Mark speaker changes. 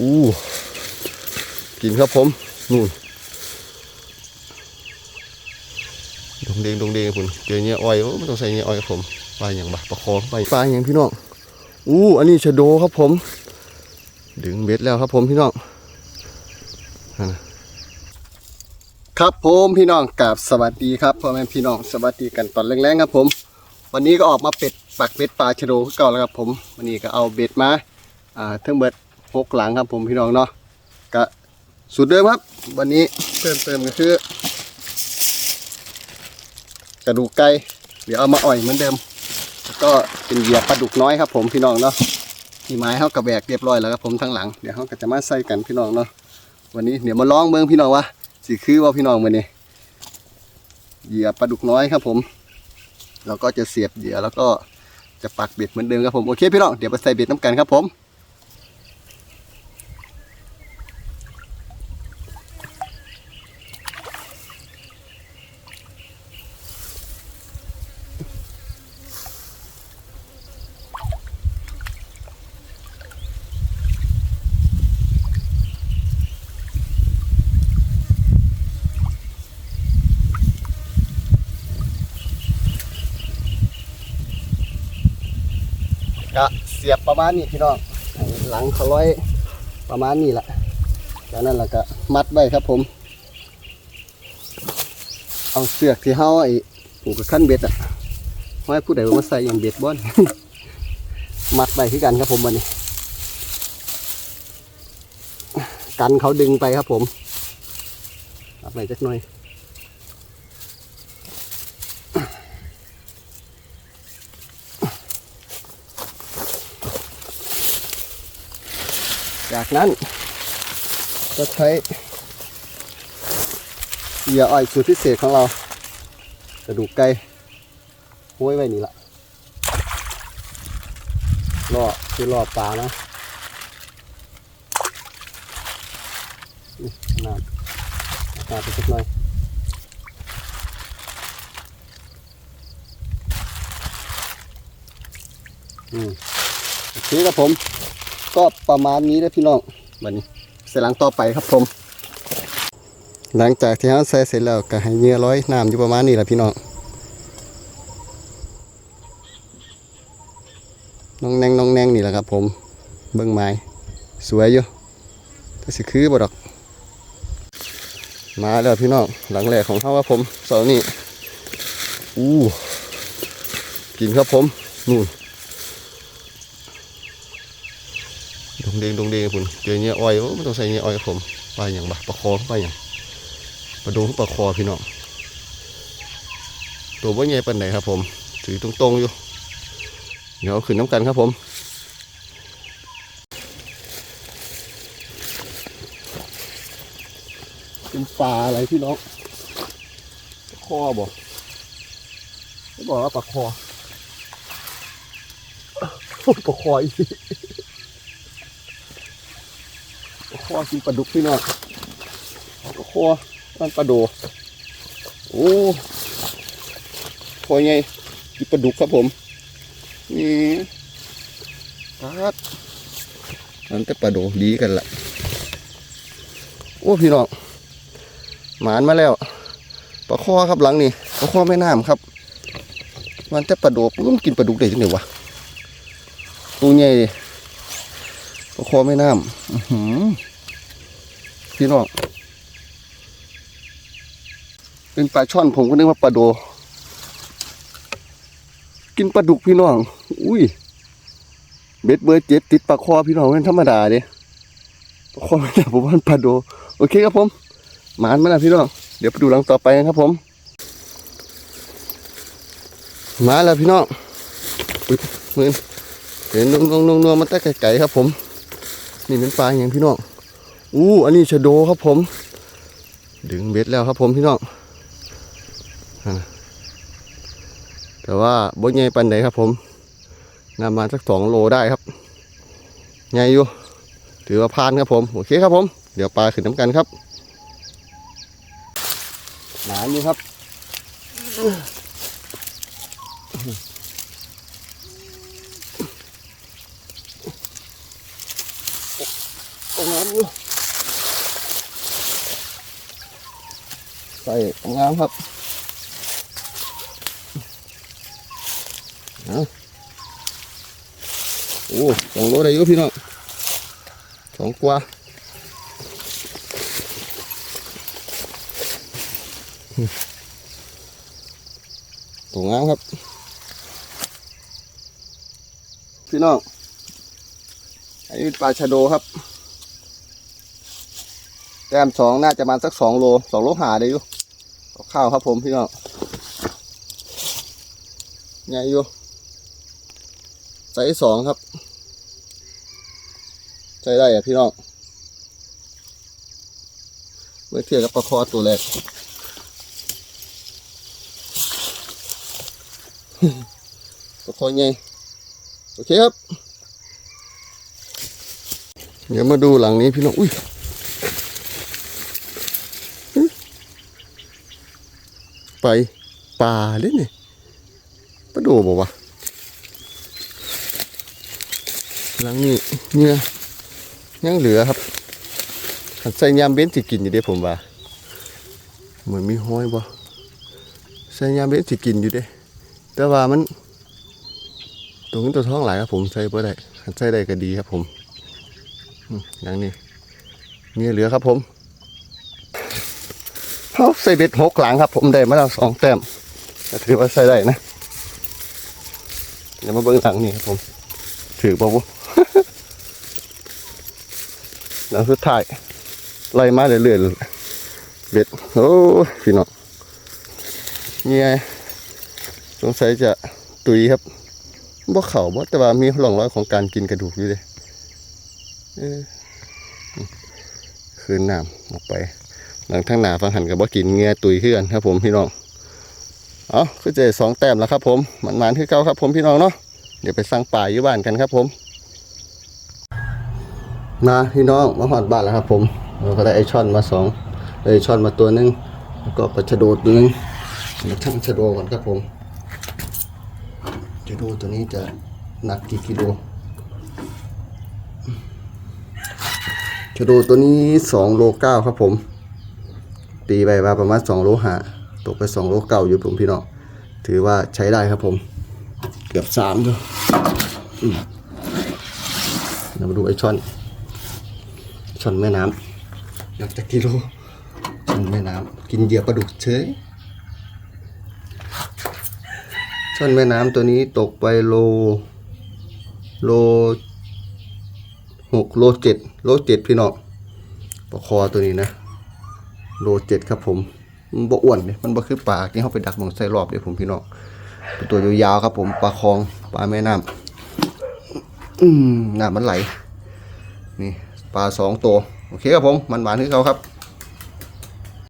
Speaker 1: อู้กินครับผมนู่นดงเดงดงเดงคุณเจอเนี่ยอ้อยไม่ต้องใส่เนี่ยอ้อยครับผมปลาอย่างบะประคองไปปลาอย่างพี่น้องอู้อันนี้ชะโดครับผม ดึงเบ็ดแล้วครับผมพี่น้องครับผมพี่น้องกราบสวัสดีครับพ่อแม่พี่น้องสวัสดีกันตอนแรงๆครับผม วันนี้ก็ออกมาเป็ดปักเบ็ดปลาชะโดคือเก่าแล้วครับผม วันนี้ก็เอาเบ็ดมาอ่าทั้งเบ็ด หกหลังครับผมพี่น้องเนาะก็สุดเดิมครับ วันนี้เพิ่มเติมก็คือกระดูกไก่เดี๋ยวเอามาอ่อยเหมือนเดิม ก็เป็นเหยื่อปลาดุกน้อยครับผมพี่น้องเนาะที่ไม้เขากระแบกเรียบร้อยแล้วครับผมทั้งหลังเดี๋ยวเขาก็จะมาใส่กันพี่น้องเนาะวันนี้เดี๋ยวมาลองเบิ่งพี่น้องว่าสิคือว่าพี่น้องมื้อนี้เหยื่อปลาดุกน้อยครับผม เราก็จะเสียบเหยื่อแล้วก็จะปักเบ็ดเหมือนเดิมครับผมโอเคพี่น้องเดี๋ยวไปใส่เบ็ดน้ำกันครับผม ก็เสียบประมาณนี้พี่น้องหลังเขาร้อยประมาณนี้แหละจากนั้นเราก็มัดไว้ครับผม เอาเสือกที่เฮาไอ้ผูกกับขั้นเบ็ดอะไว้ผู้ใดว่ามาใส่อย่างเบ็ดบ่อนมัดไปคือกันครับผมวันนี้ กันเขาดึงไปครับผมมัดไปจักหน่อย จากนั้น ก็ใช้เหยื่ออ้อยสูตรพิเศษของเรากระดูกไก่ห้วยไว้นี่ละล่อคือล่อปลานะนี่ขนาไปสักหน่อยอืมโอเคครับผม ก็ประมาณนี้นะพี่น้องวันนี้เสร็จหลังต่อไปครับผม หลังจากที่เราใส่เสร็จแล้วก็ให้เงื่อร้อยน้ำอยู่ประมาณนี้แหละพี่น้องน้องแนงน้องแนงนี่แหละครับ ผมเบิ้องไม้สวยอยู่แต่สิคือบ่ดอก มาแล้วพี่น้องหลังแรกของเขาครับผมเสาร์นี้อู้กินครับผมนู่น ดง เดงดงเดงคุณเจอเนี่ยอ้อยโอ้ไม่ต้องใส่เนี่ยอ้อยครับผมปลาอย่างบะปลาคอปลาอย่างปลาดูปลาคอพี่น้องตัวว่าใหญ่ปานไหนครับ ผมถือตรงๆอยู่ เดี๋ยวขึ้นน้ำกันครับผมเป็นปลาอะไรพี่น้องปลาคอบอกไม่บอกว่าปลาคอปลาคออีก คอกินปลาดุกพี่น้องคอมันปลาโด โอ้คอไงกินปลาดุกครับผมนี่ปัดนั่นแต่ปลาโดดีกันละโอ้พี่น้องหมานมาแล้วปลาคอครับหลังนี่ปลาคอแม่น้ำครับ มันแต่ปลาโดมันกินปลาดุกได้จังไงวะตัวใหญ่ดิปลาคอแม่น้ำอื้อหือ พี่น้องเป็นปลาช่อนผมก็นึกว่าปลาโด กินปลาดุกพี่น้อง อุ้ย เบ็ดเบอร์เจ็ดติดปลาคอพี่น้องเป็นธรรมดาเด้ปลาคอไม่ได้ผมว่านปลาโด โอเคครับผมหมานมาแล้วพี่น้อง เดี๋ยวไปดูหลังต่อไปนะครับผมมาแล้วพี่น้องอุ้ยมือเห็นนวงนวงนงมันแต่ไก่ๆครับผม นี่เป็นปลาอย่างพี่น้อง อู้อันนี้ชะโดครับผม ดึงเบ็ดแล้วครับผมพี่น้องแต่ว่าบ่ใหญ่ปันใดครับผมนำมาสักสองโลได้ครับใหญ่อยู่ถือว่าพานครับผมโอเคครับผม เดี๋ยวปลาขึ้นน้ำกันครับหนาอยู่ครับโอ้งามอยู่ ใส่งามครับเอาโอ้สองโลได้อยู่พี่น้องสองกว่าตัวงามครับ พี่น้องอันนี้เป็นปลาชะโดครับ แต้มสองน่าจะมาสักสองโลสองโลหาได้อยู่ ข้าวครับผมพี่น้องใหญ่อยู่ไซส์สองครับใช้ได้อะพี่น้องเมื่อเทียบกับปลาคอตัวแรกปลาคอใหญ่โอเคครับ เดี๋ยวมาดูหลังนี้พี่น้อง อุ้ย ไปป่าเลยนี่ปลาโดบอกว่าหลังนี้เนี่ยยังเหลือครับขันใส่ยามเบ้นสิกินอยู่เด้ผมว่าเหมือนมีห้อยบ่ใส่ยามเบ้นสิกินอยู่เด้ แต่ว่ามันตัวนี้ตัวท้องหลายครับผมใส่บ่ได้ขันใส่ได้ก็ดีครับผมอย่างนี้เนี่เหลือครับผม เขาใส่เบ็ดหกหลังครับ ผมได้มาแล้วสองแต้มถือว่าใส่ได้นะเดี๋ยวมาเบิ้งหลังนี่ครับผม ถือบ่บุหลังสุดท้ายไล่มาเรื่อยๆเบ็ดโอ้ยพี่น้องนี่ไงสงสัยจะตุยครับบ่เข่าบ่แต่ว่ามีร่องรอยของการกินกระดูกอยู่เลยเออคืนน้ำออกไป หลังทั้งหนาฟังหันกับว่ากินเงียตุยเพื่อนครับผมพี่น้องเอาคือเจสองแต้มแล้วครับผมมันหมานคือเก่าครับผมพี่น้องเนาะเดี๋ยวไปสั่งป่าอยู่บ้านกันครับผมมาพี่น้องมาหอดบ้านแล้วครับผมเราก็ได้ไอช่อนมาสองไอช่อนมาตัวหนึงแล้วก็ปลาชะโดตัวนึงมาชั่งชะโดก่อนครับผมชะโดตัวนี้จะหนักกี่กิโลชะโดตัวนี้สองโลเก้าครับผม ตีไปว่าประมาณสองโลหาตกไปสองโลเก้าอยู่ผมพี่น้องถือว่าใช้ได้ครับผม เกือบสามด้วยอืมเรามาดูไอช่อนช่อนแม่น้ำอยากจะกิโลช่อนแม่น้ำกินเหยื่อปลาดุกเฉยช่อนแม่น้ำตัวนี้ตกไปโลโลหกโลเจ็ดโลเจ็ดพี่น้องปลาคอตัวนี้นะ โลเจ็ดครับผมมันบ่อ้วนเนี่ยมันบ่คือปลาที่เขาไปดักหมองใส่รอบเดี๋ยวผมพี่น้องเป็นตัวยาวๆครับผมปลาคลองปลาแม่น้ำอืมน้ำมันไหล นี่ปลาสองตัว โอเคครับผมมันหวานที่เขาครับ